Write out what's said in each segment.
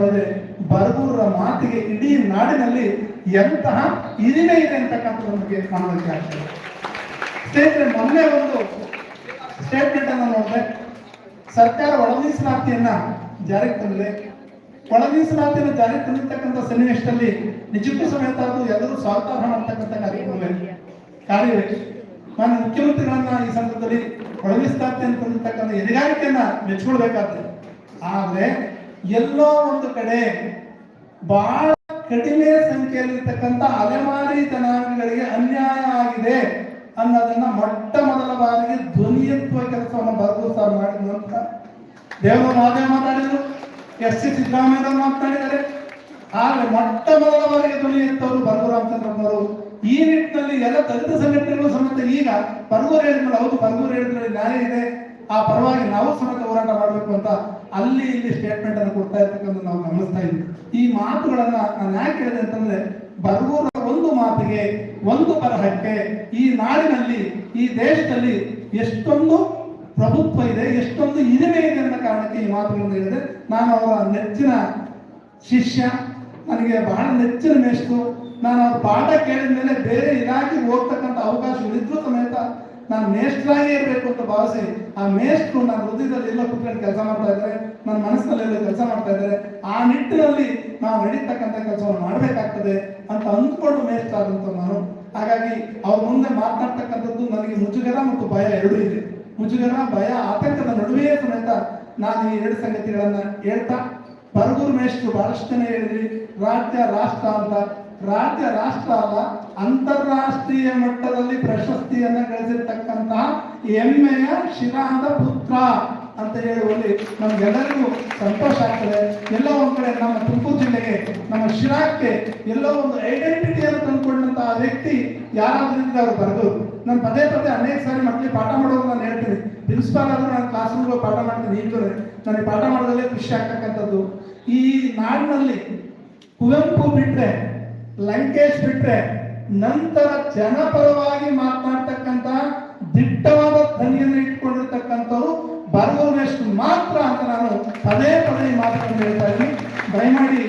ಬರಗೂರ ಮಾತಿಗೆ ಇಡೀ ನಾಡಿನಲ್ಲಿ ಎಂತಹ ಇರಿಮೆ ಇದೆ ಅಂತಕ್ಕಂಥದ್ದು ನಮಗೆ ಕಾಣೋದಕ್ಕೆ ಆಗ್ತದೆ. ಸ್ನೇಹಿತರೆ, ಮೊನ್ನೆ ಒಂದು ಸ್ಟೇಟ್ಮೆಂಟ್ ಅನ್ನು ನೋಡಿದೆ. ಸರ್ಕಾರ ಒಳ ಮೀಸಲಾತಿಯನ್ನ ಜಾರಿಗೆ ತಂದಿದೆ. ಒಳ ಮೀಸಲಾತಿಯನ್ನು ಜಾರಿಗೆ ತಂದಿರ್ತಕ್ಕಂಥ ಸನ್ನಿವೇಶದಲ್ಲಿ ನಿಜಕ್ಕೂ ಸಮೇತ ಅದು ಎಲ್ಲರೂ ಸ್ವಾಗತಾರ್ಹ ಮಾಡ್ತಕ್ಕಂಥ ಕಾರ್ಯಕ್ರಮವೇ. ಕಾರ್ಯವೇ. ನಾನು ಮುಖ್ಯಮಂತ್ರಿಗಳನ್ನ ಈ ಸಂದರ್ಭದಲ್ಲಿ ಒಳ ಮೀಸಲಾತಿ ಅಂತ ತಂದಿರ್ತಕ್ಕಂಥ ಎದೆಗಾರಿಕೆಯನ್ನ ಮೆಚ್ಕೊಳ್ಬೇಕಾಗ್ತದೆ. ಆದ್ರೆ ಎಲ್ಲೋ ಒಂದು ಕಡೆ ಬಹಳ ಕಡಿಮೆ ಸಂಖ್ಯೆಯಲ್ಲಿರ್ತಕ್ಕಂಥ ಅಲೆಮಾರಿ ಜನಾಂಗಗಳಿಗೆ ಅನ್ಯಾಯ ಆಗಿದೆ ಅನ್ನೋದನ್ನ ಮೊಟ್ಟ ಮೊದಲ ಬಾರಿಗೆ ಧ್ವನಿಯತ್ವ ಕೆಲಸವನ್ನು ಬರೆದು ಸರ್ ಮಾಡಿದಂತ ದೇವರು ಮಾದೇ ಮಾತಾಡಿದ್ರು. ಎಸ್ ಸಿ ಸಿದ್ದರಾಮಯ್ಯ ಮಾತಾಡಿದ್ದಾರೆ. ಆದ್ರೆ ಮೊಟ್ಟ ಮೊದಲ ಬಾರಿಗೆ ಧ್ವನಿ ಎತ್ತವರು ರಾಮಚಂದ್ರಮ್ಮರು ಈ ನಿಟ್ಟಿನಲ್ಲಿ ಎಲ್ಲ ದಲಿತ ಸಂಘಟನೆಗಳು ಸಮೇತ ಈಗ ಬರಗೂರು ಹೇಳಿದ್ಮೇಲೆ ಹೌದು ಬರಗೂರು ಹೇಳಿದ್ಮೇಲೆ ನ್ಯಾಯ ಇದೆ. ಆ ಪರವಾಗಿ ನಾವು ಸಮೇತ ಹೋರಾಟ ಮಾಡಬೇಕು ಅಂತ ಅಲ್ಲಿ ಇಲ್ಲಿ ಸ್ಟೇಟ್ಮೆಂಟ್ ಅನ್ನು ಕೊಡ್ತಾ ಇರ್ತಕ್ಕಂಥ ನಾವು ಗಮನಿಸ್ತಾ ಇದ್ವಿ ಈ ಮಾತುಗಳನ್ನ ನಾನು ಯಾಕೆ ಹೇಳಿದೆ ಅಂತಂದ್ರೆ, ಬರ್ಗೂರ ಒಂದು ಮಾತಿಗೆ ಒಂದು ಬರಹಕ್ಕೆ ಈ ನಾಡಿನಲ್ಲಿ, ಈ ದೇಶದಲ್ಲಿ ಎಷ್ಟೊಂದು ಪ್ರಭುತ್ವ ಇದೆ, ಎಷ್ಟೊಂದು ಹಿರಿಮೆ ಇದೆ ಅನ್ನೋ ಕಾರಣಕ್ಕೆ ಈ ಮಾತುಗಳನ್ನು ಹೇಳಿದೆ. ನಾನು ಅವರ ನೆಚ್ಚಿನ ಶಿಷ್ಯ, ನನಗೆ ಬಹಳ ನೆಚ್ಚಿನ ಮೇಷ್ಟ್ರು. ನಾನು ಅವ್ರ ಪಾಠ ಕೇಳಿದ ಮೇಲೆ ಬೇರೆ ಇಲಾಖೆಗೆ ಹೋಗ್ತಕ್ಕಂಥ ಅವಕಾಶ ಇದ್ರೂ ಸಮೇತ ನಾನು ಮೇಷ್ಟ್ರಾಗೇ ಇರಬೇಕು ಅಂತ ಭಾವಿಸಿ ಆ ಮೇಷ್ಟ್ರು ನನ್ನ ಹೃದಯದಲ್ಲಿ ಎಲ್ಲ ಕುತ್ಕೊಂಡು ಕೆಲಸ ಮಾಡ್ತಾ ಇದ್ದಾರೆ, ನನ್ನ ಮನಸ್ಸಿನಲ್ಲಿ ಎಲ್ಲ ಕೆಲಸ ಮಾಡ್ತಾ ಇದ್ದಾರೆ, ಆ ನಿಟ್ಟಿನಲ್ಲಿ ನಾವು ನಡೀತಕ್ಕಂಥ ಕೆಲಸವನ್ನು ಮಾಡಬೇಕಾಗ್ತದೆ ಅಂತ ಅಂದ್ಕೊಂಡು ಮೇಷ್ಟ್ರ ನಾನು. ಹಾಗಾಗಿ ಅವ್ರ ಮುಂದೆ ಮಾತನಾಡ್ತಕ್ಕಂಥದ್ದು ನನಗೆ ಮುಜುಗರ ಮತ್ತು ಭಯ ಎರಡೂ ಇದೆ. ಮುಜುಗರ, ಭಯ, ಆತಂಕದ ನಡುವೆಯೇ ಸಮೇತ ನಾನು ಈ ಎರಡು ಸಂಗತಿಗಳನ್ನ ಹೇಳ್ತಾ, ಬರಗೂರು ಮೇಷ್ಟ್ರು ಬಹಳಷ್ಟು ಹೇಳಿದ್ರಿ, ರಾಜ್ಯ, ರಾಷ್ಟ್ರ ಅಂತ ರಾಜ್ಯ ರಾಷ್ಟ್ರ ಅಲ್ಲ, ಅಂತಾರಾಷ್ಟ್ರೀಯ ಮಟ್ಟದಲ್ಲಿ ಪ್ರಶಸ್ತಿಯನ್ನ ಗಳಿಸಿರ್ತಕ್ಕಂತಹ ಹೆಮ್ಮೆಯ ಶಿರಾದ ಪುತ್ರ ಅಂತ ಹೇಳುವಲ್ಲಿ ನಮ್ಗೆಲ್ಲರಿಗೂ ಸಂತೋಷ ಆಗ್ತದೆ. ಎಲ್ಲ ಒಂದ್ ಕಡೆ ನಮ್ಮ ತುಮಕೂರು ಜಿಲ್ಲೆಗೆ, ನಮ್ಮ ಶಿರಾಕ್ಕೆ ಎಲ್ಲೋ ಒಂದು ಐಡೆಂಟಿಟಿಯನ್ನು ತಂದುಕೊಂಡಂತಹ ವ್ಯಕ್ತಿ ಯಾರಾದ್ರಿಂದ ಅವ್ರು ಬರಗೂರು ನಾನು ಪದೇ ಪದೇ ಅನೇಕ ಸಾರಿ ಮಕ್ಕಳಿಗೆ ಪಾಠ ಮಾಡೋದು ನಾನು ಹೇಳ್ತೀನಿ ಪ್ರಿನ್ಸಿಪಾಲ್ ಆದ್ರೂ ನಾನು ಕ್ಲಾಸ್ ರೂಮ್ಗೆ ಪಾಠ ಮಾಡ್ತೀನಿ ಈಗಲೂ ನನಗೆ ಪಾಠ ಮಾಡೋದಲ್ಲೇ ಖುಷಿ ಆಗ್ತಕ್ಕಂಥದ್ದು. ಈ ನಾಡಿನಲ್ಲಿ ಕುವೆಂಪು ಬಿಟ್ರೆ ಲಂಕೇಶ್ ಬಿಟ್ರೆ ನಂತರ ಜನಪರವಾಗಿ ಮಾತನಾಡ್ತಕ್ಕಂತ ದಿಟ್ಟವಾದ ಧ್ವನಿಯನ್ನು ಇಟ್ಕೊಂಡಿರ್ತಕ್ಕಂಥವ್ರು ಬರಗೂರಿನಷ್ಟು ಮಾತ್ರ ಅಂತ ನಾನು ಪದೇ ಪದೇ ಮಾತನ್ನು ಹೇಳ್ತಾ ಇದ್ದೀನಿ. ದಯಮಾಡಿ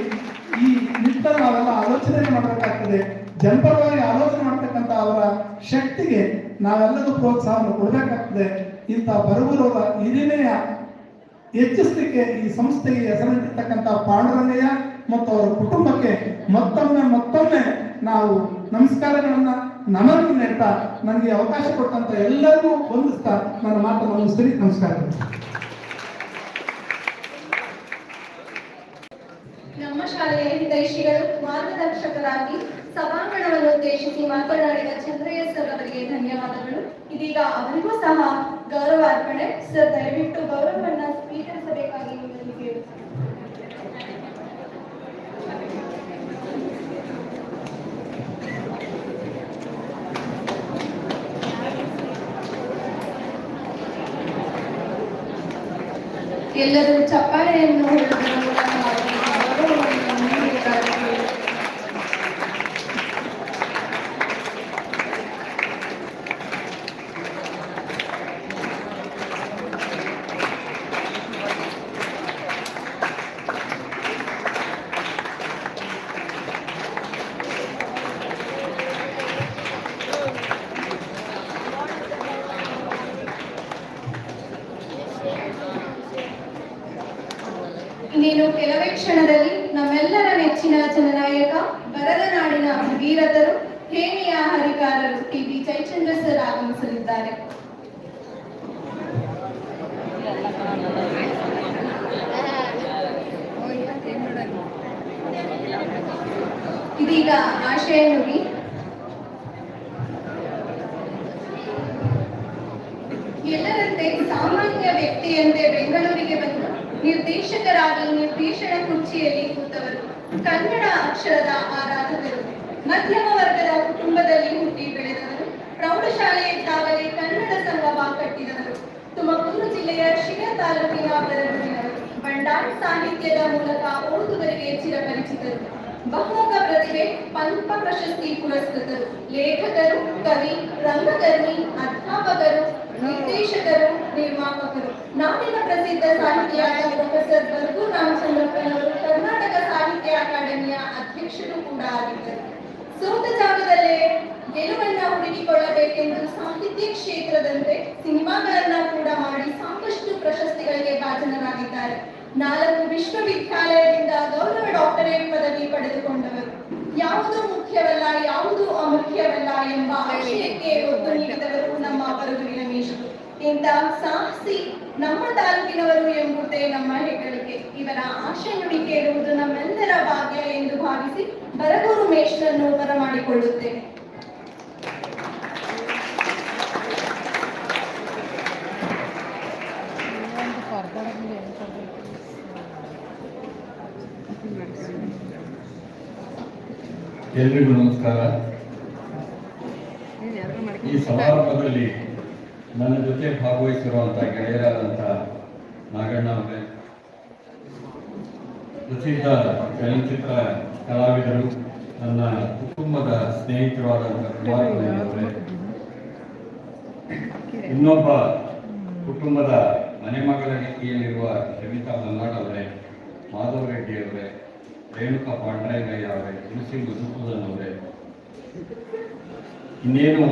ಈ ನಿಟ್ಟ ನಾವೆಲ್ಲ ಆಲೋಚನೆ ಮಾಡಬೇಕಾಗ್ತದೆ. ಜನಪರವಾಗಿ ಆಲೋಚನೆ ಮಾಡ್ತಕ್ಕಂಥ ಅವರ ಶಕ್ತಿಗೆ ನಾವೆಲ್ಲರೂ ಪ್ರೋತ್ಸಾಹವನ್ನು ಕೊಡಬೇಕಾಗ್ತದೆ. ಇಂಥ ರೋಗ ಹಿರಿಮೆಯ ಹೆಚ್ಚಿಸಲಿಕ್ಕೆ ಈ ಸಂಸ್ಥೆಗೆ ಹೆಸರಿಟ್ಟಿರ್ತಕ್ಕಂಥ ಪಾಂಡುರಂಗಯ್ಯ ಮತ್ತು ಅವರ ಕುಟುಂಬಕ್ಕೆ ಮತ್ತೊಮ್ಮೆ ಮತ್ತೊಮ್ಮೆ ನಾವು ನಮಸ್ಕಾರಗಳನ್ನ ನಮನ ನನಗೆ ಅವಕಾಶ ಕೊಟ್ಟಂತ ಎಲ್ಲರಿಗೂ ಹೊಂದಿಸ್ತಾ ನನ್ನ ಮಾತನ್ನು ಸರಿ ನಮಸ್ಕಾರ. ನಮ್ಮ ಶಾಲೆಯ ಹಿತೈಷಿಗಳು, ಮಾರ್ಗದರ್ಶಕರಾಗಿ ಸಭಾಂಗಣವನ್ನು ಉದ್ದೇಶಿಸಿ ಮಾತನಾಡಿದ ಚಂದ್ರಯ್ಯ ಸರ್ ಅವರಿಗೆ ಧನ್ಯವಾದಗಳು. ಇದೀಗ ಅವರಿಗೂ ಸಹ ಗೌರವ ಅರ್ಪಣೆ ಸರ್, ದಯವಿಟ್ಟು ಗೌರವವನ್ನ ಎಲ್ಲರೂ ಚಪ್ಪಾಳೆಯನ್ನು change ಬಹುಮುಖ ಪ್ರತಿಭೆ ಪಂಪ ಪ್ರಶಸ್ತಿ ಪುರಸ್ಕೃತರು. ಲೇಖಕರು, ಕವಿ, ರಂಗಕರ್ಮಿ, ಅಧ್ಯಾಪಕರು, ನಿರ್ದೇಶಕರು, ನಿರ್ಮಾಪಕರು. ನಾಡಿನ ಪ್ರಸಿದ್ಧ ಸಾಹಿತಿಯಾದ ಪ್ರೊಫೆಸರ್ ಬರ್ಗು ರಾಮಚಂದ್ರಪ್ಪನವರು ಕರ್ನಾಟಕ ಸಾಹಿತ್ಯ ಅಕಾಡೆಮಿಯ ಅಧ್ಯಕ್ಷರು ಕೂಡ ಆಗಿದ್ದರು. ಸೋತ ಜಾಗದಲ್ಲೇ ಗೆಲುವನ್ನ ಹುಡುಕಿಕೊಳ್ಳಬೇಕೆಂದು ಸಾಹಿತ್ಯ ಕ್ಷೇತ್ರದಂತೆ ಸಿನಿಮಾಗಳನ್ನ ಕೂಡ ಮಾಡಿ ಸಾಕಷ್ಟು ಪ್ರಶಸ್ತಿಗಳಿಗೆ ಭಾಜನರಾಗಿದ್ದಾರೆ. ನಾಲ್ಕು ವಿಶ್ವವಿದ್ಯಾಲಯದಿಂದ ಗೌರವ ಡಾಕ್ಟರೇಟ್ ಪದವಿ ಪಡೆದುಕೊಂಡವರು. ಯಾವುದು ಮುಖ್ಯವಲ್ಲ, ಯಾವುದು ಅಮುಖ್ಯವಲ್ಲ ಎಂಬ ಆಶಯಕ್ಕೆ ಒತ್ತು ನೀಡಿದವರು ನಮ್ಮ ಬರಗುರಿ ರಮೇಶ್ ಇಂಥ ಸಾಹಸಿ ನಮ್ಮ ತಾಲೂಕಿನವರು ಎಂಬುದೇ ನಮ್ಮ ಹೆಗ್ಗಳಿಕೆ. ಇವರ ಆಶಯ ಕೇಳುವುದು ನಮ್ಮೆಲ್ಲರ ಭಾಗ್ಯ ಎಂದು ಭಾವಿಸಿ ಬರಗೂರು ಮೇಷ್ನನ್ನು ಬರಮಾಡಿಕೊಳ್ಳುತ್ತೇನೆ. ಎಲ್ರಿಗೂ ನಮಸ್ಕಾರ. ಈ ಸಮಾರಂಭದಲ್ಲಿ ನನ್ನ ಜೊತೆ ಭಾಗವಹಿಸಿರುವಂಥ ಗೆಳೆಯರಾದಂಥ ನಾಗಣ್ಣ ಅವರೇ, ಪ್ರಸಿದ್ಧ ಚಲನಚಿತ್ರ ಕಲಾವಿದರು, ನನ್ನ ಕುಟುಂಬದ ಸ್ನೇಹಿತರಾದಂಥ ಕುಮಾರ್ ಅವರೇ, ಇನ್ನೊಬ್ಬ ಕುಟುಂಬದ ಮನೆಮಗಳ ರೀತಿಯಲ್ಲಿರುವ ಶಮಿತಾ ಮಲ್ನಾಡ್ ಅವರೇ, ಮಾಧವ್ ರೆಡ್ಡಿ ಅವರೇ ರೇಣುಕಾ ಪಾಂಡ್ರಂಗಯ್ಯ ಅವರೇ ತುಳಸಿ ಮಧುಸೂದನ್ ಅವರೇ ಇನ್ನೇನು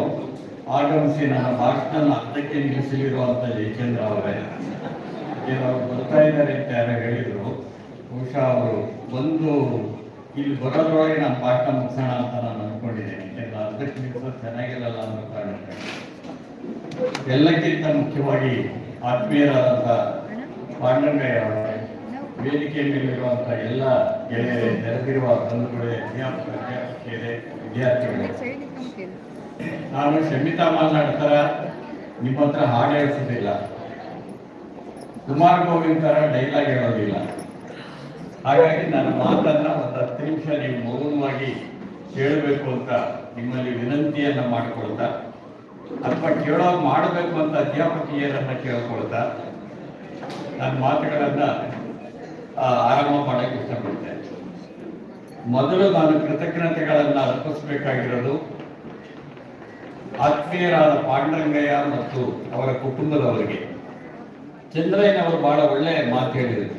ಆಗಮಿಸಿ ನನ್ನ ಭಾಷಣ ಅರ್ಧಕ್ಕೆ ನಿಲ್ಲಿಸಲಿರುವಂಥ ಜಯಚಂದ್ರ ಅವರೇ. ಅವ್ರು ಬರ್ತಾ ಇದ್ದಾರೆ ಅಂತ ಯಾರೋ ಹೇಳಿದ್ರು. ಬಹುಶಃ ಅವರು ಬಂದು ಇಲ್ಲಿ ಬರೋದ್ರೊಳಗೆ ನಾನು ಭಾಷಣ ಮುಗಿಸೋಣ ಅಂತ ನಾನು ಅನ್ಕೊಂಡಿದ್ದೇನೆ. ಯಾಕೆಂದ್ರೆ ಅರ್ಧಕ್ಕೆ ನಿಲ್ಲಿಸೋದು ಚೆನ್ನಾಗಿರಲ್ಲ ಅನ್ನೋ ಕಾರಣಕ್ಕೆ. ಎಲ್ಲಕ್ಕಿಂತ ಮುಖ್ಯವಾಗಿ ಆತ್ಮೀಯರಾದಂಥ ಪಾಂಡಂಗಯ್ಯ ಅವರೇ. ವೇದಿಕೆ ಮೇಲಿರುವಂತಹ ಎಲ್ಲ ಗೆಳೆಯರೇ ನೆರೆದಿರುವ ಬಂಧುಗಳೇ ಅಧ್ಯಾಪಕರೇ ವಿದ್ಯಾರ್ಥಿಗಳು. ನಾನು ಶಮಿತಾ ಮಾತನಾಡ್ತಾರ? ನಿಮ್ಮ ಹತ್ರ ಹಾಡು ಹೇಳ್ಸೋದಿಲ್ಲ. ಕುಮಾರ್ ಗೋವಿಂದ್ ತರ ಡೈಲಾಗ್ ಹೇಳೋದಿಲ್ಲ. ಹಾಗಾಗಿ ನನ್ನ ಮಾತನ್ನ ಒಂದು ಹತ್ತು ನಿಮಿಷ ನೀವು ಮೌನವಾಗಿ ಕೇಳಬೇಕು ಅಂತ ನಿಮ್ಮಲ್ಲಿ ವಿನಂತಿಯನ್ನ ಮಾಡಿಕೊಳ್ತಾ ಅಥವಾ ಕೇಳೋ ಮಾಡಬೇಕು ಅಂತ ಅಧ್ಯಾಪಕಿಯರನ್ನ ಕೇಳ್ಕೊಳ್ತಾ ನನ್ನ ಮಾತುಗಳನ್ನ ಆರಂಭ ಮಾಡಕ್ಕೆ ಇಷ್ಟಪಡ್ತೇನೆ. ಮೊದಲು ನಾನು ಕೃತಜ್ಞತೆಗಳನ್ನ ಅರ್ಪಿಸಬೇಕಾಗಿರೋದು ಆತ್ಮೀಯರಾದ ಪಾಂಡರಂಗಯ್ಯ ಮತ್ತು ಅವರ ಕುಟುಂಬದವರಿಗೆ. ಚಂದ್ರಯ್ಯನವರು ಬಹಳ ಒಳ್ಳೆ ಮಾತು ಹೇಳಿದರು.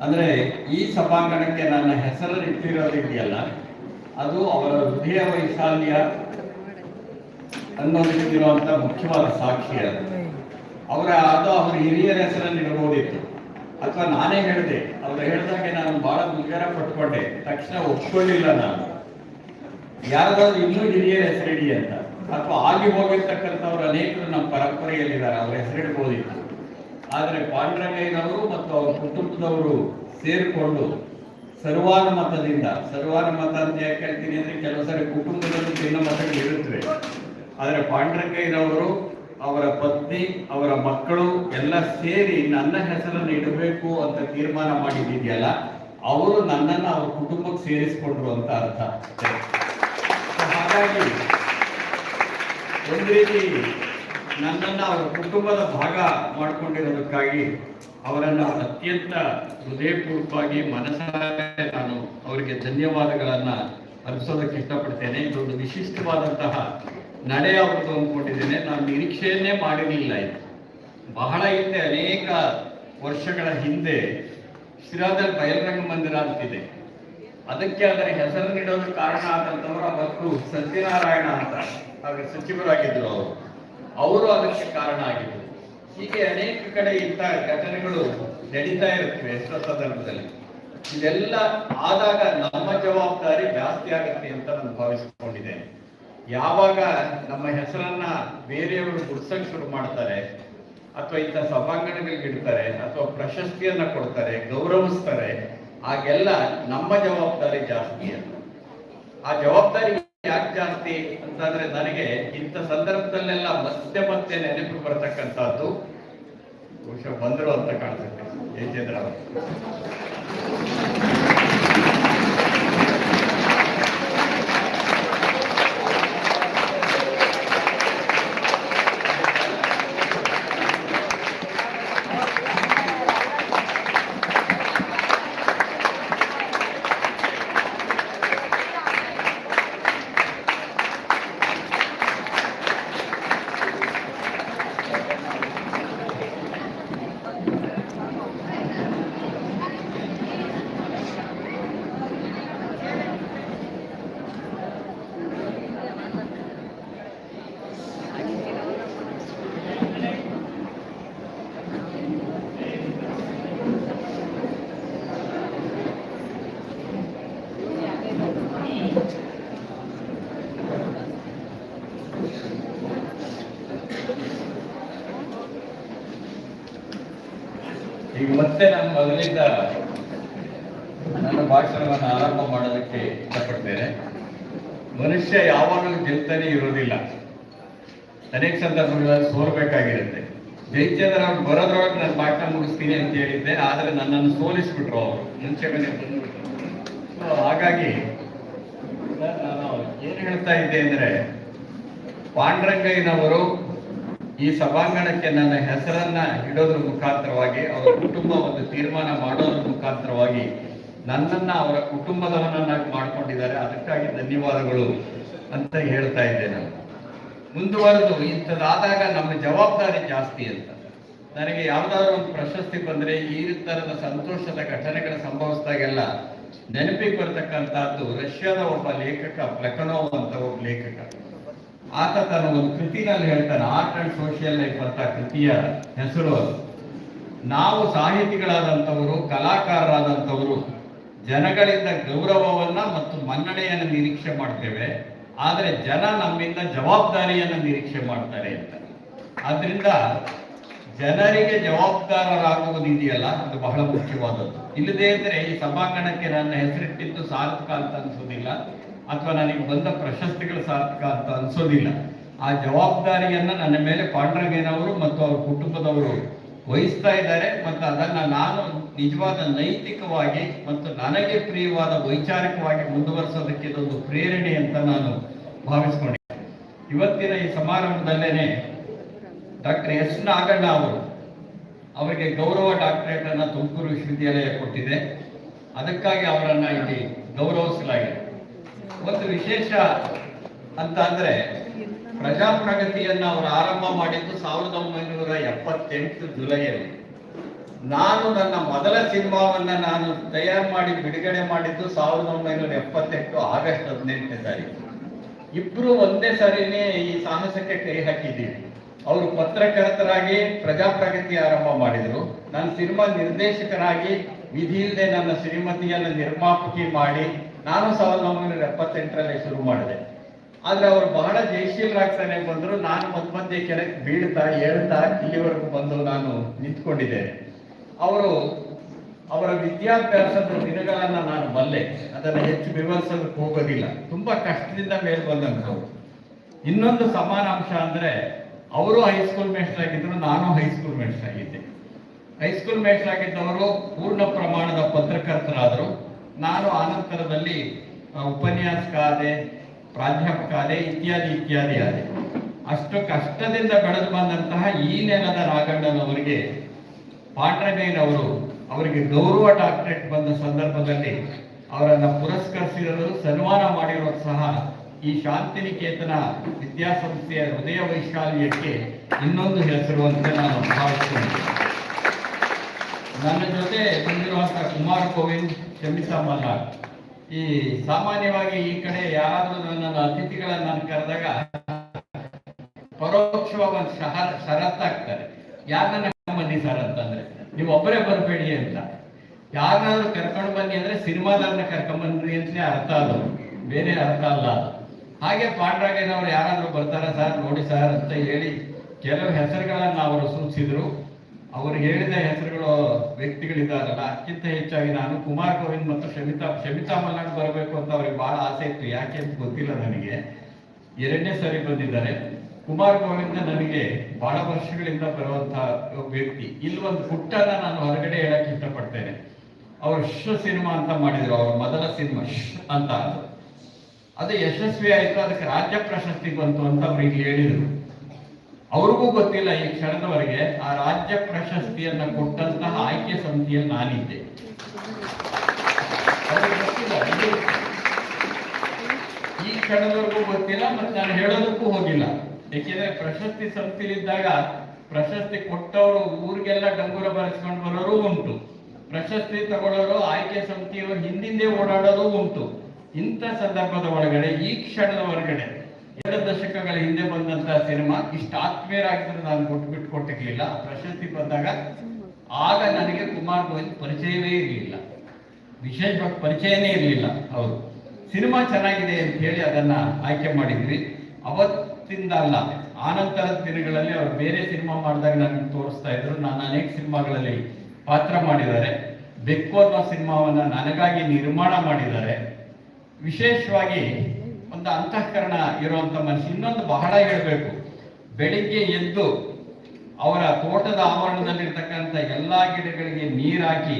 ಅಂದ್ರೆ ಈ ಸಭಾಂಗಣಕ್ಕೆ ನನ್ನ ಹೆಸರನ್ನು ಇಟ್ಟಿರೋದಿದೆಯಲ್ಲ ಅದು ಅವರ ಹೃದಯ ವೈಶಾಲ್ಯ ಅನ್ನೋದಕ್ಕಿರುವಂಥ ಮುಖ್ಯವಾದ ಸಾಕ್ಷಿ ಅದು. ಅವರ ಅದು ಅವರ ಹಿರಿಯರ ಹೆಸರನ್ನು ಇಡಬಹುದಿತ್ತು ಅಥವಾ ನಾನೇ ಹೇಳಿದೆ, ಅವ್ರು ಹೇಳಿದಾಗೆ ನಾನು ಬಹಳ ಮುಜುಗರ ಪಟ್ಕೊಂಡೆ ತಕ್ಷಣ ಒಪ್ಕೊಳ್ಳಿಲ್ಲ ನಾನು. ಯಾರಾದ್ರೂ ಇನ್ನೂ ಹಿರಿಯರ ಹೆಸರಿಡಿ ಅಂತ. ಅಥವಾ ಆಗಿ ಹೋಗಿರ್ತಕ್ಕಂಥವ್ರು ಅನೇಕರು ನಮ್ಮ ಪರಂಪರೆಯಲ್ಲಿದ್ದಾರೆ, ಅವ್ರ ಹೆಸರಿಡ್ಬೋದಿತ್ತು ಆದರೆ ಪಾಂಡ್ರಂಗಯ್ಯನವರು ಮತ್ತು ಅವ್ರ ಕುಟುಂಬದವರು ಸೇರಿಕೊಂಡು ಸರ್ವಾನುಮತದಿಂದ, ಸರ್ವಾನುಮತ ಅಂತ ಯಾಕೆ ಹೇಳ್ತೀನಿ ಅಂದ್ರೆ ಕೆಲವು ಸಾರಿ ಕುಟುಂಬದಲ್ಲಿ ಭಿನ್ನ ಮತಗಳು ಇರುತ್ತವೆ ಆದರೆ ಪಾಂಡುರಂಗಯ್ಯನವರು ಅವರ ಪತ್ನಿ, ಅವರ ಮಕ್ಕಳು ಎಲ್ಲ ಸೇರಿ ನನ್ನ ಹೆಸರನ್ನು ಇಡಬೇಕು ಅಂತ ತೀರ್ಮಾನ ಮಾಡಿದ್ದಿದೆಯಲ್ಲ ಅವರು ನನ್ನನ್ನು ಅವ್ರ ಕುಟುಂಬಕ್ಕೆ ಸೇರಿಸಿಕೊಂಡ್ರು ಅಂತ ಅರ್ಥ. ಹಾಗಾಗಿ ಒಂದು ರೀತಿ ನನ್ನನ್ನು ಅವರ ಕುಟುಂಬದ ಭಾಗ ಮಾಡಿಕೊಂಡಿರೋದಕ್ಕಾಗಿ ಅವರನ್ನು ಅತ್ಯಂತ ಹೃದಯಪೂರ್ವಕವಾಗಿ ಮನಸಾರೆ ನಾನು ಅವರಿಗೆ ಧನ್ಯವಾದಗಳನ್ನು ಅರ್ಪಿಸೋದಕ್ಕೆ ಇಷ್ಟಪಡ್ತೇನೆ. ಇದೊಂದು ವಿಶಿಷ್ಟವಾದಂತಹ ನಡೆ ಅವ್ರದ್ದು ಅಂದ್ಕೊಂಡಿದ್ದೇನೆ. ನಾನು ನಿರೀಕ್ಷೆಯನ್ನೇ ಮಾಡಿರಲಿಲ್ಲ ಇದು. ಬಹಳ ಹಿಂದೆ, ಅನೇಕ ವರ್ಷಗಳ ಹಿಂದೆ ಶಿರಾದಲ್ಲಿ ಬಯಲರಂಗ ಮಂದಿರ ಅಂತಿದೆ. ಅದಕ್ಕೆ ಅದರ ಹೆಸರು ನೀಡೋದು ಕಾರಣ ಆದಂತವರು ಅವತ್ತು ಸತ್ಯನಾರಾಯಣ ಅಂತ ಆಗ ಸಚಿವರಾಗಿದ್ದರು ಅವರು. ಅವರು ಅದಕ್ಕೆ ಕಾರಣ ಆಗಿದ್ದರು ಹೀಗೆ ಅನೇಕ ಕಡೆ ಇಂಥ ಘಟನೆಗಳು ನಡೀತಾ ಇರುತ್ತವೆ ಎಷ್ಟೋ ಸಂದರ್ಭದಲ್ಲಿ. ಇದೆಲ್ಲ ಆದಾಗ ನಮ್ಮ ಜವಾಬ್ದಾರಿ ಜಾಸ್ತಿ ಆಗುತ್ತೆ ಅಂತ ನಾನು ಭಾವಿಸಿಕೊಂಡಿದ್ದೇನೆ. ಯಾವಾಗ ನಮ್ಮ ಹೆಸರನ್ನ ಬೇರೆಯವರು ಗುರ್ಸಕ್ಕೆ ಶುರು ಮಾಡ್ತಾರೆ, ಅಥವಾ ಇಂಥ ಸಭಾಂಗಣಗಳಿಗೆ ಇಡ್ತಾರೆ, ಅಥವಾ ಪ್ರಶಸ್ತಿಯನ್ನ ಕೊಡ್ತಾರೆ, ಗೌರವಿಸ್ತಾರೆ ಆಗೆಲ್ಲ ನಮ್ಮ ಜವಾಬ್ದಾರಿ ಜಾಸ್ತಿ ಅಂತ. ಆ ಜವಾಬ್ದಾರಿ ಯಾಕೆ ಜಾಸ್ತಿ ಅಂತಂದ್ರೆ ನನಗೆ ಇಂಥ ಸಂದರ್ಭದಲ್ಲೆಲ್ಲ ಮತ್ತೆ ಮತ್ತೆ ನೆನಪು ಬರ್ತಕ್ಕಂಥದ್ದು ಬಹುಶಃ ಬಂದರು ಅಂತ ಕಾಣ್ತದೆ ಜಯಚಂದ್ರ ಅವರು. ಮತ್ತೆ ನಾನು ಮೊದಲಿಂದ ನನ್ನ ಭಾಷಣವನ್ನು ಆರಂಭ ಮಾಡೋದಕ್ಕೆ ಇಷ್ಟಪಡ್ತೇನೆ. ಮನುಷ್ಯ ಯಾವಾಗಲೂ ಗೆಲ್ತಾನೆ ಇರೋದಿಲ್ಲ ಅನೇಕ ಸಂದರ್ಭಗಳಲ್ಲಿ ಸೋಲ್ಬೇಕಾಗಿರುತ್ತೆ. ಜಯಚಂದ್ರ ಅವ್ರು ಬರೋದ್ರೊಳಗೆ ನಾನು ಭಾಷಣ ಮುಗಿಸ್ತೀನಿ ಅಂತ ಹೇಳಿದ್ದೆ, ಆದರೆ ನನ್ನನ್ನು ಸೋಲಿಸ್ಬಿಟ್ರು ಅವರು. ಮುಂಚೆ ಮನೆ ಸೊ ಹಾಗಾಗಿ ನಾನು ಏನು ಹೇಳ್ತಾ ಇದ್ದೆ ಅಂದ್ರೆ, ಪಾಂಡುರಂಗಯ್ಯನವರು ಈ ಸಭಾಂಗಣಕ್ಕೆ ನನ್ನ ಹೆಸರನ್ನ ಇಡೋದ್ರ ಮುಖಾಂತರವಾಗಿ, ಅವರ ಕುಟುಂಬ ಒಂದು ತೀರ್ಮಾನ ಮಾಡೋದ್ರ ಮುಖಾಂತರವಾಗಿ ನನ್ನನ್ನ ಅವರ ಕುಟುಂಬದವನನ್ನಾಗಿ ಮಾಡ್ಕೊಂಡಿದ್ದಾರೆ. ಅದಕ್ಕಾಗಿ ಧನ್ಯವಾದಗಳು ಅಂತ ಹೇಳ್ತಾ ಇದ್ದೆ ನಾನು ಮುಂದುವರೆದು, ಇಂಥದ್ದಾದಾಗ ನಮ್ಮ ಜವಾಬ್ದಾರಿ ಜಾಸ್ತಿ ಅಂತ. ನನಗೆ ಯಾವ್ದಾದ್ರು ಒಂದು ಪ್ರಶಸ್ತಿ ಬಂದ್ರೆ ಈ ತರದ ಸಂತೋಷದ ಘಟನೆಗಳು ಸಂಭವಿಸಿದಾಗೆಲ್ಲ ನೆನಪಿಗೆ ಬರ್ತಕ್ಕಂಥದ್ದು ರಷ್ಯಾದ ಒಬ್ಬ ಲೇಖಕ ಪ್ಲಕನೋವ್ ಅಂತ ಒಬ್ಬ ಲೇಖಕ. ಆತ ತನ್ನ ಒಂದು ಕೃತಿನಲ್ಲಿ ಹೇಳ್ತಾನೆ ಆರ್ಟ್ ಅಂಡ್ ಸೋಷಿಯಲ್ ಲೈಫ್ ಅಂತ ಕೃತಿಯ ಹೆಸರು ನಾವು ಸಾಹಿತಿಗಳಾದಂಥವರು, ಕಲಾಕಾರರಾದಂಥವರು, ಜನಗಳಿಂದ ಗೌರವವನ್ನ ಮತ್ತು ಮನ್ನಣೆಯನ್ನು ನಿರೀಕ್ಷೆ ಮಾಡ್ತೇವೆ. ಆದರೆ ಜನ ನಮ್ಮಿಂದ ಜವಾಬ್ದಾರಿಯನ್ನು ನಿರೀಕ್ಷೆ ಮಾಡ್ತಾರೆ ಅಂತ. ಆದ್ರಿಂದ ಜನರಿಗೆ ಜವಾಬ್ದಾರರಾಗುವುದಿದೆಯಲ್ಲ ಅದು ಬಹಳ ಮುಖ್ಯವಾದದ್ದು. ಇಲ್ಲದೇ ಇದ್ರೆ ಈ ಸಭಾಂಗಣಕ್ಕೆ ನನ್ನ ಹೆಸರಿಟ್ಟಿದ್ದು ಸಾರ್ಥಕ ಅಂತ ಅನ್ಸೋದಿಲ್ಲ. ಅಥವಾ ನನಗೆ ಬಂದ ಪ್ರಶಸ್ತಿಗಳು ಸಾರ್ಥಕ ಅಂತ ಅನ್ಸೋದಿಲ್ಲ. ಆ ಜವಾಬ್ದಾರಿಯನ್ನ ನನ್ನ ಮೇಲೆ ಪಾಂಡ್ರಂಗಯ್ಯನವರು ಮತ್ತು ಅವ್ರ ಕುಟುಂಬದವರು ವಹಿಸ್ತಾ ಇದ್ದಾರೆ ಮತ್ತು ಅದನ್ನು ನಾನು ನಿಜವಾದ ನೈತಿಕವಾಗಿ ಮತ್ತು ನನಗೆ ಪ್ರಿಯವಾದ ವೈಚಾರಿಕವಾಗಿ ಮುಂದುವರಿಸೋದಕ್ಕೆ ಇದೊಂದು ಪ್ರೇರಣೆ ಅಂತ ನಾನು ಭಾವಿಸ್ಕೊಂಡಿದ್ದೆ. ಇವತ್ತಿನ ಈ ಸಮಾರಂಭದಲ್ಲೇನೆ ಡಾಕ್ಟರ್ ಎಸ್ ನಾಗಣ್ಣ ಅವರು ಅವರಿಗೆ ಗೌರವ ಡಾಕ್ಟರೇಟ್ ಅನ್ನ ತುಮಕೂರು ವಿಶ್ವವಿದ್ಯಾಲಯ ಕೊಟ್ಟಿದೆ. ಅದಕ್ಕಾಗಿ ಅವರನ್ನು ಇಲ್ಲಿ ಗೌರವಿಸಲಾಗಿದೆ. ಒಂದು ವಿಶೇಷ ಅಂತ ಅಂದ್ರೆ ಪ್ರಜಾಪ್ರಗತಿಯನ್ನ ಅವರು ಆರಂಭ ಮಾಡಿದ್ದು ಸಾವಿರದ ಒಂಬೈನೂರ ಎಪ್ಪತ್ತೆಂಟು ಜುಲೈಯಲ್ಲಿ. ನಾನು ನನ್ನ ಮೊದಲ ಸಿನಿಮಾವನ್ನ ನಾನು ತಯಾರು ಮಾಡಿ ಬಿಡುಗಡೆ ಮಾಡಿದ್ದು ಸಾವಿರದ ಒಂಬೈನೂರ ಎಪ್ಪತ್ತೆಂಟು ಆಗಸ್ಟ್ ಹದಿನೆಂಟನೇ ತಾರೀಕು. ಇಬ್ರು ಒಂದೇ ಸಾರಿನೇ ಈ ಸಾಹಸಕ್ಕೆ ಕೈ ಹಾಕಿದ್ದೀವಿ. ಅವರು ಪತ್ರಕರ್ತರಾಗಿ ಪ್ರಜಾಪ್ರಗತಿ ಆರಂಭ ಮಾಡಿದ್ರು. ನಾನು ಸಿನಿಮಾ ನಿರ್ದೇಶಕರಾಗಿ ವಿಧಿ ಇಲ್ಲದೆ ನನ್ನ ಶ್ರೀಮತಿಯನ್ನು ನಿರ್ಮಾಪಕಿ ಮಾಡಿ ನಾನು ಸಾವಿರದ ಒಂಬೈನೂರ ಎಪ್ಪತ್ತೆಂಟರಲ್ಲಿ ಶುರು ಮಾಡಿದೆ. ಆದ್ರೆ ಅವರು ಬಹಳ ಜಯಶೀಲರಾಗ್ತಾನೆ ಬಂದರು, ನಾನು ಮತ್ತೆ ಮಧ್ಯೆ ಕೆಳಗೆ ಬೀಳ್ತಾ ಹೇಳ್ತಾ ಇಲ್ಲಿವರೆಗೂ ಬಂದು ನಾನು ನಿಂತ್ಕೊಂಡಿದ್ದೇನೆ ಅವರು ಅವರ ವಿದ್ಯಾಭ್ಯಾಸದ ದಿನಗಳನ್ನ ನಾನು ಬಲ್ಲೆ ಅದನ್ನ ಹೆಚ್ಚು ವಿವರಿಸೋದಕ್ಕೆ ಹೋಗೋದಿಲ್ಲ. ತುಂಬಾ ಕಷ್ಟದಿಂದ ಮೇಲೆ ಬಂದಂಥವ್ರು ಇನ್ನೊಂದು ಸಮಾನ ಅಂಶ ಅಂದ್ರೆ, ಅವರು ಹೈಸ್ಕೂಲ್ ಮೇಸ್ಟರ್ ಆಗಿದ್ರು, ನಾನು ಹೈಸ್ಕೂಲ್ ಮೇಸ್ಟರ್ ಆಗಿದ್ದೆ. ಹೈಸ್ಕೂಲ್ ಮೇಸ್ಟರ್ ಆಗಿದ್ದವರು ಪೂರ್ಣ ಪ್ರಮಾಣದ ಪತ್ರಕರ್ತರಾದರು. ನಾನು ಆನಂತರದಲ್ಲಿ ಪ್ರಾಧ್ಯಾಪಕ ಆದೆ, ಇತ್ಯಾದಿ ಇತ್ಯಾದಿ ಆದೆ. ಅಷ್ಟು ಕಷ್ಟದಿಂದ ಬೆಳೆದು ಬಂದಂತಹ ಈ ನೆಲದ ನಾಗಣ್ಣನವರಿಗೆ ಅವರು ಅವರಿಗೆ ಗೌರವ ಡಾಕ್ಟರೇಟ್ ಬಂದ ಸಂದರ್ಭದಲ್ಲಿ ಅವರನ್ನ ಪುರಸ್ಕರಿಸಿರೋದು ಸನ್ಮಾನ ಮಾಡಿರೋದು ಸಹ ಈ ಶಾಂತಿನಿಕೇತನ ವಿದ್ಯಾಸಂಸ್ಥೆಯ ಹೃದಯ ವೈಶಾಲ್ಯಕ್ಕೆ ಇನ್ನೊಂದು ಹೆಸರು ಅಂತ ನಾನು ಭಾವಿಸ್ತೇನೆ. ನನ್ನ ಜೊತೆ ಬಂದಿರುವಂತಹ ಕುಮಾರ್ ಕೋವಿಂದ್, ಶಮಿತಾ ಮಲ್ಲಾರ್ ಈ ಸಾಮಾನ್ಯವಾಗಿ ಈ ಕಡೆ ಯಾರಾದರೂ ನನ್ನ ಅತಿಥಿಗಳನ್ನು ನಾನು ಕರೆದಾಗ ಪರೋಕ್ಷವಾಗಿ ಒಂದು ಶಹ ಷರತ್ತಾಗ್ತಾರೆ ಯಾರನ್ನ ಬನ್ನಿ ಸರ್ ಅಂತಂದ್ರೆ ನೀವು ಒಬ್ಬರೇ ಬರಬೇಡಿ ಅಂತ. ಯಾರನ್ನಾದ್ರೂ ಕರ್ಕೊಂಡು ಬನ್ನಿ ಅಂದ್ರೆ ಸಿನಿಮಾದವ್ರನ್ನ ಕರ್ಕೊಂಡ್ ಬನ್ನಿ ಅಂತಲೇ ಅರ್ಥ ಅದು. ಬೇರೆ ಅರ್ಥ ಅಲ್ಲ. ಹಾಗೆ ಪಾಂಡ್ರಾಗೇನವ್ರು ಯಾರಾದ್ರೂ ಬರ್ತಾರ ಸರ್? ನೋಡಿ ಸರ್ ಅಂತ ಹೇಳಿ ಕೆಲವು ಹೆಸರುಗಳನ್ನ ಅವರು ಸೂಚಿಸಿದ್ರು. ಅವರು ಹೇಳಿದ ಹೆಸರುಗಳು ವ್ಯಕ್ತಿಗಳಿದ್ದಾರಲ್ಲ, ಅತ್ಯಂತ ಹೆಚ್ಚಾಗಿ ನಾನು ಕುಮಾರ್ ಗೋವಿಂದ್ ಮತ್ತು ಶಮಿತಾ ಶಮಿತಾ ಮಲ್ನಾಡ್ ಬರಬೇಕು ಅಂತ ಅವ್ರಿಗೆ ಬಹಳ ಆಸೆ ಇತ್ತು. ಯಾಕೆ ಅಂತ ಗೊತ್ತಿಲ್ಲ ನನಗೆ. ಎರಡನೇ ಸರಿ ಬಂದಿದ್ದಾರೆ. ಕುಮಾರ್ ಗೋವಿಂದ ನನಗೆ ಬಹಳ ವರ್ಷಗಳಿಂದ ಬರುವಂತಹ ವ್ಯಕ್ತಿ. ಇಲ್ಲಿ ಒಂದು ಪುಟ್ಟನ ನಾನು ಹೊರಗಡೆ ಹೇಳಕ್ ಇಷ್ಟಪಡ್ತೇನೆ. ಅವರು ಶ್ ಸಿನಿಮಾ ಅಂತ ಮಾಡಿದ್ರು, ಅವರ ಮೊದಲ ಸಿನಿಮಾ, ಶ್ ಅಂತ. ಅದು. ಅದು ಯಶಸ್ವಿ ಆಯ್ತು, ಅದಕ್ಕೆ ರಾಜ್ಯ ಪ್ರಶಸ್ತಿ ಬಂತು ಅಂತ ಅವ್ರಿಗೆ ಹೇಳಿದ್ರು. ಅವ್ರಿಗೂ ಗೊತ್ತಿಲ್ಲ ಈ ಕ್ಷಣದವರೆಗೆ ಆ ರಾಜ್ಯ ಪ್ರಶಸ್ತಿಯನ್ನ ಕೊಟ್ಟಂತಹ ಆಯ್ಕೆ ಸಮಿತಿಯಲ್ಲಿ ನಾನಿದ್ದೆ. ಈ ಕ್ಷಣದವರೆಗೂ ಗೊತ್ತಿಲ್ಲ ಮತ್ತೆ ನಾನು ಹೇಳೋದಕ್ಕೂ ಹೋಗಿಲ್ಲ. ಏಕೆಂದ್ರೆ ಪ್ರಶಸ್ತಿ ಸಮಿತಿಲಿದ್ದಾಗ ಪ್ರಶಸ್ತಿ ಕೊಟ್ಟವರು ಊರಿಗೆಲ್ಲ ಡಂಗೂರ ಬರೆಸ್ಕೊಂಡು ಬರೋರು ಉಂಟು. ಪ್ರಶಸ್ತಿ ತಗೊಳ್ಳೋರು ಆಯ್ಕೆ ಸಮಿತಿಯವರು ಹಿಂದಿಂದೆ ಓಡಾಡೋರು ಉಂಟು. ಇಂಥ ಸಂದರ್ಭದ ಒಳಗಡೆ, ಈ ಕ್ಷಣದ ಹೊರಗಡೆ ದಶಕಗಳ ಹಿಂದೆ ಬಂದಂತ ಸಿನಿಮಾ, ಇಷ್ಟು ಆತ್ಮೀಯರಾಗಿದ್ರು ನಾನು ಕೊಟ್ಟು ಬಿಟ್ಟು ಕೊಟ್ಟಿರ್ಲಿಲ್ಲ ಪ್ರಶಸ್ತಿ ಬಂದಾಗ ಆಗ ನನಗೆ ಕುಮಾರ್ ಗೋವಿಂದ್ ಪರಿಚಯವೇ ಇರಲಿಲ್ಲ. ವಿಶೇಷವಾಗಿ ಪರಿಚಯನೇ ಇರಲಿಲ್ಲ. ಹೌದು. ಸಿನಿಮಾ ಚೆನ್ನಾಗಿದೆ ಅಂತ ಹೇಳಿ ಅದನ್ನ ಆಯ್ಕೆ ಮಾಡಿದ್ವಿ. ಅವತ್ತಿಂದ ಅಲ್ಲ ಆನಂತರದ ದಿನಗಳಲ್ಲಿ ಅವ್ರು ಬೇರೆ ಸಿನಿಮಾ ಮಾಡಿದಾಗ ನನಗೆ ತೋರಿಸ್ತಾ ಇದ್ರು. ನಾನು ಅನೇಕ ಸಿನಿಮಾಗಳಲ್ಲಿ ಪಾತ್ರ ಮಾಡಿದ್ದಾರೆ. ಬೆಕ್ಕು ಅನ್ನೋ ಸಿನಿಮಾವನ್ನ ನನಗಾಗಿ ನಿರ್ಮಾಣ ಮಾಡಿದ್ದಾರೆ. ವಿಶೇಷವಾಗಿ ಒಂದು ಅಂತಃಕರಣ ಇರುವಂತ ಮನುಷ್ಯ, ಇನ್ನೊಂದು ಬಹಳ ಹೇಳಬೇಕು ಬೆಳಿಗ್ಗೆ ಎದ್ದು ಅವರ ತೋಟದ ಆವರಣದಲ್ಲಿರ್ತಕ್ಕಂಥ ಎಲ್ಲಾ ಗಿಡಗಳಿಗೆ ನೀರಾಕಿ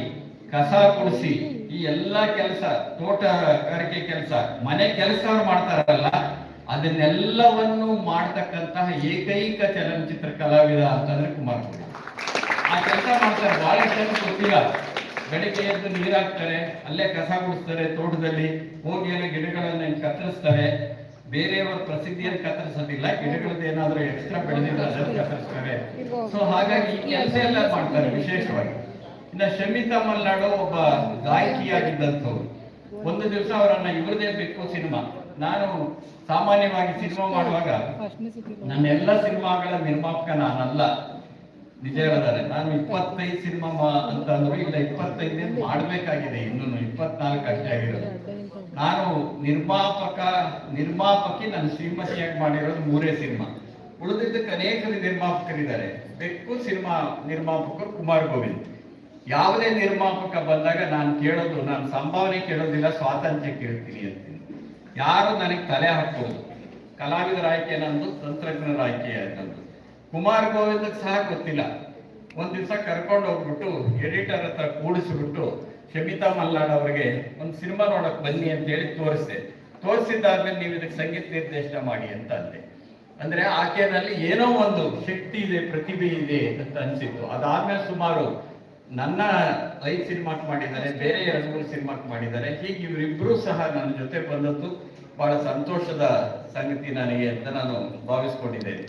ಕಸ ಕುಡಿಸಿ, ಈ ಎಲ್ಲ ಕೆಲಸ, ತೋಟಗಾರಿಕೆ ಕೆಲಸ, ಮನೆ ಕೆಲಸ ಮಾಡ್ತಾರಲ್ಲ, ಅದನ್ನೆಲ್ಲವನ್ನು ಮಾಡ್ತಕ್ಕಂತಹ ಏಕೈಕ ಚಲನಚಿತ್ರ ಕಲಾವಿದ ಅಂತಂದ್ರೆ ಕುಮಾರ್. ಆ ಕೆಲಸ ಮಾಡ್ತಾರೆ, ಬಹಳಷ್ಟು ಜನ ಗೊತ್ತಿಲ್ಲ ಬೆಳಿಗ್ಗೆ ಎದ್ದು ನೀರಾಕ್ತಾರೆ ಅಲ್ಲೇ ಕಸ ಗುಡಿಸ್ತಾರೆ ತೋಟದಲ್ಲಿ ಹೋಗಿ ಏನೋ ಗಿಡಗಳನ್ನ ಕತ್ತರಿಸ್ತಾರೆ. ಬೇರೆಯವರ ಪ್ರಸಿದ್ಧಿಯನ್ನು ಕತ್ತರಿಸೋದಿಲ್ಲ ಗಿಡಗಳದ್ದು ಏನಾದರೂ ಎಕ್ಸ್ಟ್ರಾ ಬೆಳೆದಿಲ್ಲ ಅದನ್ನು ಕತ್ತರಿಸ್ತಾರೆ. ಸೊ ಹಾಗಾಗಿ ಕೆಲಸ ಎಲ್ಲ ಮಾಡ್ತಾರೆ ವಿಶೇಷವಾಗಿ. ಇನ್ನ ಶಮಿತಾ ಮಲ್ನಾಡು ಒಬ್ಬ ಗಾಯಕಿಯಾಗಿದ್ದಂಥವ್ರು. ಒಂದು ದಿವಸ ಅವರನ್ನ ಇವ್ರದೇ ಬೇಕು ಸಿನಿಮಾ. ನಾನು ಸಾಮಾನ್ಯವಾಗಿ ಸಿನಿಮಾ ಮಾಡುವಾಗ ನನ್ನ ಎಲ್ಲ ಸಿನಿಮಾಗಳ ನಿರ್ಮಾಪಕ ನಾನಲ್ಲ. ನಿಜ ಹೇಳಿದಾರೆ ನಾನು ಇಪ್ಪತ್ತೈದು ಸಿನಿಮಾ ಅಂತ ಅಂದ್ರು ಇಲ್ಲ ಇಪ್ಪತ್ತೈದನೇ ಮಾಡ್ಬೇಕಾಗಿದೆ ಇನ್ನೂ ಇಪ್ಪತ್ನಾಲ್ಕು ಅಷ್ಟೇ ಆಗಿರೋದು. ನಾನು ನಿರ್ಮಾಪಕ ನಿರ್ಮಾಪಕಿ ನನ್ನ ಶ್ರೀಮತಿಯಾಗಿ ಮಾಡಿರೋದು ಮೂರೇ ಸಿನಿಮಾ. ಉಳಿದಿದ್ದಕ್ಕೆ ಅನೇಕ ನಿರ್ಮಾಪಕರಿದ್ದಾರೆ. ಬೆಕ್ಕು ಸಿನಿಮಾ ನಿರ್ಮಾಪಕರು ಕುಮಾರ್ ಗೋವಿಂದ್. ಯಾವುದೇ ನಿರ್ಮಾಪಕ ಬಂದಾಗ ನಾನು ಕೇಳೋದು ನಾನು ಸಂಭಾವನೆ ಕೇಳೋದಿಲ್ಲ ಸ್ವಾತಂತ್ರ್ಯ ಕೇಳ್ತೀನಿ ಅಂತೀನಿ. ಯಾರು ನನಗೆ ತಲೆ ಹಾಕೋದು? ಕಲಾವಿದರ ಆಯ್ಕೆ ನಂದು ತಂತ್ರಜ್ಞರ ಆಯ್ಕೆ ನಂದು ಕುಮಾರ್ ಗೋವಿಂದಕ್ಕೆ ಸಹ ಗೊತ್ತಿಲ್ಲ. ಒಂದ್ ದಿವಸ ಕರ್ಕೊಂಡು ಹೋಗ್ಬಿಟ್ಟು ಎಡಿಟರ್ ಹತ್ರ ಕೂಡಿಸ್ಬಿಟ್ಟು ಶಮಿತಾ ಮಲ್ನಾಡ್ ಅವರಿಗೆ ಒಂದು ಸಿನಿಮಾ ನೋಡಕ್ ಬನ್ನಿ ಅಂತ ಹೇಳಿ ತೋರಿಸಿದೆ. ತೋರಿಸಿದ್ದಾದ್ಮೇಲೆ ನೀವು ಇದಕ್ಕೆ ಸಂಗೀತ ನಿರ್ದೇಶನ ಮಾಡಿ ಅಂತ ಅಂದೆ. ಅಂದ್ರೆ ಆಕೆನಲ್ಲಿ ಏನೋ ಒಂದು ಶಕ್ತಿ ಇದೆ, ಪ್ರತಿಭೆ ಇದೆ ಅಂತ ಅನ್ಸಿತ್ತು. ಅದಾದ್ಮೇಲೆ ಸುಮಾರು ನನ್ನ ಐದು ಸಿನಿಮಾಕ್ ಮಾಡಿದ್ದಾರೆ, ಬೇರೆ ಎರಡು ಮೂರು ಸಿನಿಮಾಕ್ ಮಾಡಿದ್ದಾರೆ. ಹೀಗೆ ಇವರಿಬ್ರು ಸಹ ನನ್ನ ಜೊತೆ ಬಂದದ್ದು ಬಹಳ ಸಂತೋಷದ ಸಂಗತಿ ನನಗೆ ಅಂತ ನಾನು ಭಾವಿಸ್ಕೊಂಡಿದ್ದೇನೆ.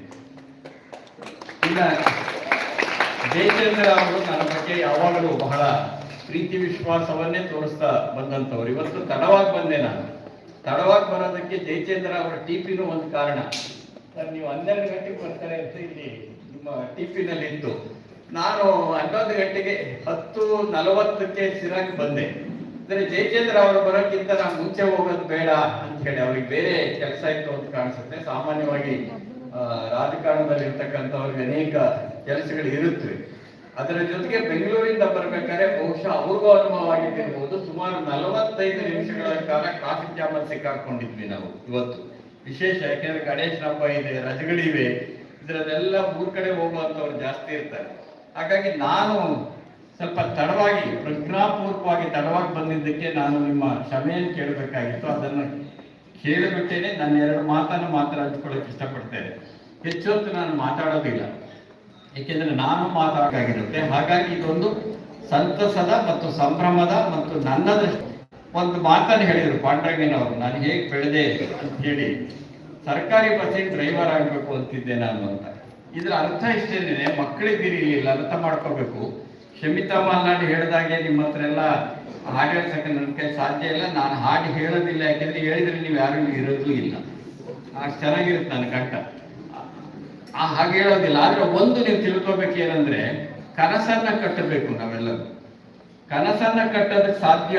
ಇನ್ನ ಜಯಚಂದ್ರ ಅವರು ನನ್ನ ಬಗ್ಗೆ ಯಾವಾಗಲೂ ಬಹಳ ಪ್ರೀತಿ ವಿಶ್ವಾಸವನ್ನೇ ತೋರಿಸ್ತಾ ಬಂದಂಥವ್ರು. ಇವತ್ತು ತಡವಾಗಿ ಬಂದೆ ನಾನು. ತಡವಾಗಿ ಬರೋದಕ್ಕೆ ಜಯಚಂದ್ರ ಅವರ ಟಿಪಿನೂ ಒಂದು ಕಾರಣ. ಸರ್, ನೀವು ಹನ್ನೆರಡು ಗಂಟೆಗೆ ಬರ್ತಾರೆ ಅಂತ ಇಲ್ಲಿ ನಿಮ್ಮ ಟಿಪಿನಲ್ಲಿ ಇತ್ತು. ನಾನು ಹನ್ನೊಂದು ಗಂಟೆಗೆ ಹತ್ತು ನಲವತ್ತಕ್ಕೆ ಸಿರಾಗಿ ಬಂದೆ. ಅಂದ್ರೆ ಜಯಚಂದ್ರ ಅವರು ಬರೋಕ್ಕಿಂತ ನಾನು ಮುಂಚೆ ಹೋಗೋದು ಬೇಡ ಅಂತ ಹೇಳಿ, ಅವ್ರಿಗೆ ಬೇರೆ ಕೆಲಸ ಇತ್ತು ಅಂತ ಕಾಣಿಸುತ್ತೆ. ಸಾಮಾನ್ಯವಾಗಿ ರಾಜಕಾರಣದಲ್ಲಿ ಇರ್ತಕ್ಕಂಥವ್ರಿಗೆ ಅನೇಕ ಕೆಲಸಗಳು ಇರುತ್ತವೆ. ಅದರ ಜೊತೆಗೆ ಬೆಂಗಳೂರಿಂದ ಬರ್ಬೇಕಾದ್ರೆ ಬಹುಶಃ ಅವ್ರಿಗೂ ಅನುಭವ ಸುಮಾರು ನಲವತ್ತೈದು ನಿಮಿಷಗಳ ಕಾಲ ಟ್ರಾಫಿಕ್ ಜಾಮ್ ಅಲ್ಲಿ ಸಿಕ್ಕಾಕೊಂಡಿದ್ವಿ ನಾವು ಇವತ್ತು. ವಿಶೇಷ, ಯಾಕೆಂದ್ರೆ ಗಣೇಶನ ಹಬ್ಬ ಇದೆ, ರಜಗಳಿವೆ. ಇದರಲ್ಲೆಲ್ಲ ಊರ್ ಕಡೆ ಹೋಗುವಂತವ್ರು ಜಾಸ್ತಿ ಇರ್ತಾರೆ. ಹಾಗಾಗಿ ನಾನು ಸ್ವಲ್ಪ ತಡವಾಗಿ, ಪ್ರಜ್ಞಾಪೂರ್ವಕವಾಗಿ ತಡವಾಗಿ ಬಂದಿದ್ದಕ್ಕೆ ನಾನು ನಿಮ್ಮ ಕ್ಷಮೆಯನ್ನು ಕೇಳಬೇಕಾಗಿತ್ತು. ಅದನ್ನು ಕೇಳಿಬಿಟ್ಟೇನೆ ನನ್ನ ಎರಡು ಮಾತನ್ನು ಮಾತ್ರ ಹಂಚ್ಕೊಳ್ಳೋಕೆ ಇಷ್ಟಪಡ್ತೇನೆ. ಹೆಚ್ಚು ಹೊತ್ತು ನಾನು ಮಾತಾಡೋದಿಲ್ಲ. ಏಕೆಂದ್ರೆ ನಾನು ಮಾತಾಡಬೇಕಾಗಿರುತ್ತೆ ಹಾಗಾಗಿ ಇದೊಂದು ಸಂತಸದ ಮತ್ತು ಸಂಭ್ರಮದ ಮತ್ತು ನನ್ನದ ಒಂದು ಮಾತನ್ನು ಹೇಳಿದರು ಪಾಂಡರಂಗನವರು ನಾನು ಹೇಗೆ ಬೆಳೆದೆ ಅಂತ ಹೇಳಿ. ಸರ್ಕಾರಿ ಬಸ್ಸಿನ ಡ್ರೈವರ್ ಆಗಬೇಕು ಅಂತಿದ್ದೆ ನಾನು ಅಂತ. ಇದರ ಅರ್ಥ ಇಷ್ಟೇನೆ ಮಕ್ಕಳಿದ್ದೀರಿ, ಇಲ್ಲಿ ಅರ್ಥ ಮಾಡ್ಕೋಬೇಕು. ಶಮಿತಾ ಮಾಲ್ನಾಡು ಹೇಳಿದಾಗೆ ನಿಮ್ಮ ಹತ್ರ ಎಲ್ಲ ಹಾಗೆ ಹೇಳ್ಸಕ್ಕೆ ನನ್ನ ಕೈ ಸಾಧ್ಯ ಇಲ್ಲ. ನಾನು ಹಾಡು ಹೇಳೋದಿಲ್ಲ, ಯಾಕೆಂದ್ರೆ ಹೇಳಿದ್ರೆ ನೀವು ಯಾರು ಇರೋದು ಇಲ್ಲ. ಅಷ್ಟು ಚೆನ್ನಾಗಿರುತ್ತೆ ನನ್ನ ಕಂಠ. ಆ ಹಾಗೆ ಹೇಳೋದಿಲ್ಲ. ಆದ್ರೆ ಒಂದು ನೀವು ತಿಳ್ಕೊಬೇಕು ಏನಂದ್ರೆ ಕನಸನ್ನ ಕಟ್ಟಬೇಕು ನಾವೆಲ್ಲರೂ. ಕನಸನ್ನ ಕಟ್ಟೋದಕ್ಕೆ ಸಾಧ್ಯ